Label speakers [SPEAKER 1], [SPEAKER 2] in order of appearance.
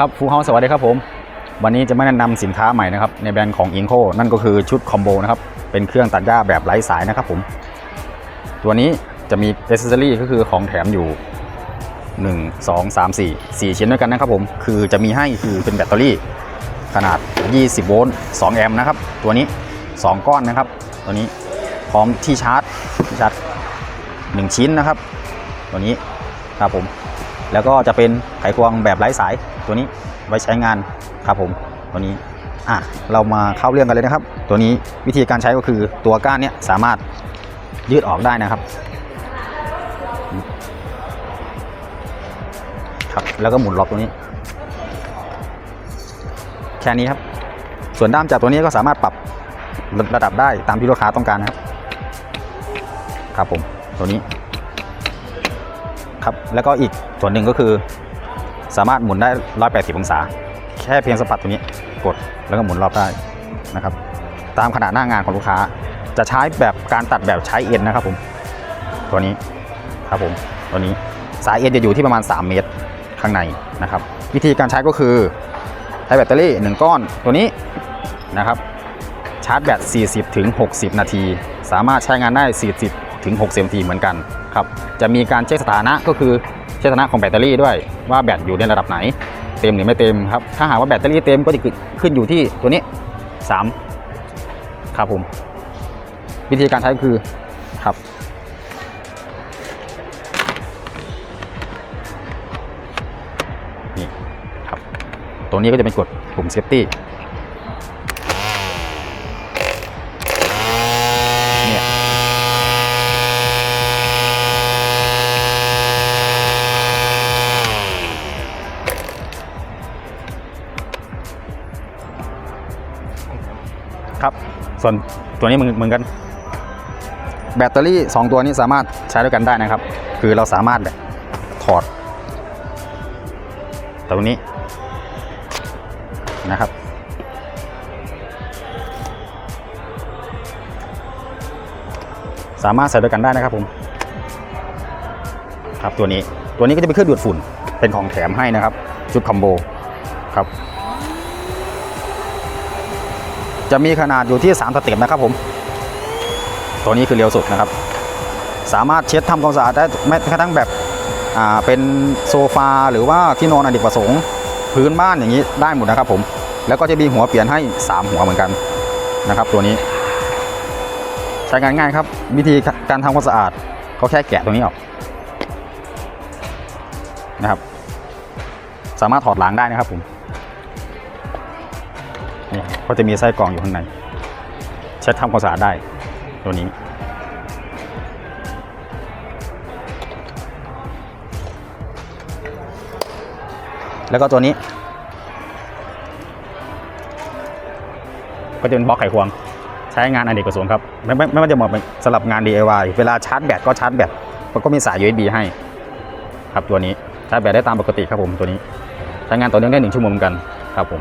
[SPEAKER 1] ครับฟูเฮาสวัสดีครับผม วันนี้จะมาแนะนำสินค้าใหม่นะครับในแบรนด์ของอิงโคนั่นก็คือชุดคอมโบนะครับเป็นเครื่องตัดหญ้าแบบไร้สายนะครับผม ตัวนี้จะมีเอเซอรี่ก็คือของแถมอยู่ 1 2 3 4 4 ชิ้นด้วยกันนะครับผม คือจะมีให้คือเป็นแบตเตอรี่ ขนาด 20 โวลต์ 2 แอมป์นะครับ ตัวนี้ 2 ก้อนนะครับ ตัวนี้พร้อมที่ชาร์จที่ชาร์จ 1 ชิ้นนะครับ ตัวนี้ครับผม แล้วก็จะเป็นไขควงแบบไร้สายตัวนี้ไว้ใช้งานครับผมตัวนี้อะเรามาเข้าเรื่องกันเลยนะครับ ตัวนี้วิธีการใช้ก็คือตัวก้านเนี้ยสามารถยืดออกได้นะครับครับแล้วก็หมุนล็อกตัวนี้ แค่นี้ครับ ส่วนด้ามจับตัวนี้ก็สามารถปรับระดับได้ตามที่ลูกค้าต้องการนะครับ ครับผมตัวนี้ ครับแล้วก็อีกส่วนหนึ่งก็คือ สามารถหมุนได้ 180 องศา แค่เพียงสัมผัสตัวนี้กดแล้วก็หมุนรอบได้นะครับ ตามขนาดหน้างานของลูกค้า จะใช้แบบการตัดแบบใช้เอ็นนะครับผมตัวนี้ครับผมตัวนี้สายเอ็นจะอยู่ที่ประมาณ 3 เมตรข้างในนะครับ วิธีการใช้ก็คือใช้แบตเตอรี่ 1 ก้อนตัวนี้นะครับ ชาร์จแบต 40ถึง60 นาที สามารถใช้งานได้ 40 ถึง60นาทีเหมือนกันครับจะมีการเช็คสถานะก็คือเช็คสถานะของแบตเตอรี่ด้วยว่าแบตอยู่ในระดับไหน เต็มหรือไม่เต็มครับถ้าหากว่าแบตเตอรี่เต็มก็จะขึ้นอยู่ที่ตัวนี้ 3 ครับผมวิธีการใช้คือครับนี่ครับตัวนี้ก็จะเป็นกดปุ่มเซฟตี้ ครับ ส่วนตัวนี้เหมือนเหมือนกัน แบตเตอรี่ 2 ตัวนี้สามารถใช้ด้วยกันได้นะครับ คือเราสามารถแบบถอดตรงนี้นะครับ สามารถใส่ด้วยกันได้นะครับผม ครับตัวนี้ตัวนี้ก็จะเป็นเครื่องดูดฝุ่นเป็นของแถมให้นะครับ ชุดคอมโบครับ จะมีขนาดอยู่ที่ 3 สเต็ปนะครับผม ตัวนี้คือเร็วสุดนะครับ สามารถเช็ดทำความสะอาดได้แม้กระทั่งแบบเป็นโซฟาหรือว่าที่นอนอเนกประสงค์ พื้นบ้านอย่างนี้ได้หมดนะครับผม แล้วก็จะมีหัวเปลี่ยนให้ 3 หัวเหมือนกันนะครับ ตัวนี้ ใช้งานง่ายครับ วิธีการทำความสะอาดก็แค่แกะตรงนี้ออกนะครับ สามารถถอดล้างได้นะครับผม นี่ก็จะมีไส้กรองอยู่ข้างใน เช็ดทำความสะอาดได้ตัวนี้ แล้วก็ตัวนี้ ก็จะเป็นบล็อกไขควง ใช้งานอเนกประสงค์ครับ ไม่ไม่ไม่ว่าจะเหมาะสำหรับงาน DIY เวลาชาร์จแบตก็ชาร์จแบตมันก็มีสาย USB ให้ ครับตัวนี้ชาร์จแบตได้ตามปกติครับผมตัวนี้ ใช้งานต่อเนื่องได้หนึ่งชั่วโมงเหมือนกันครับผม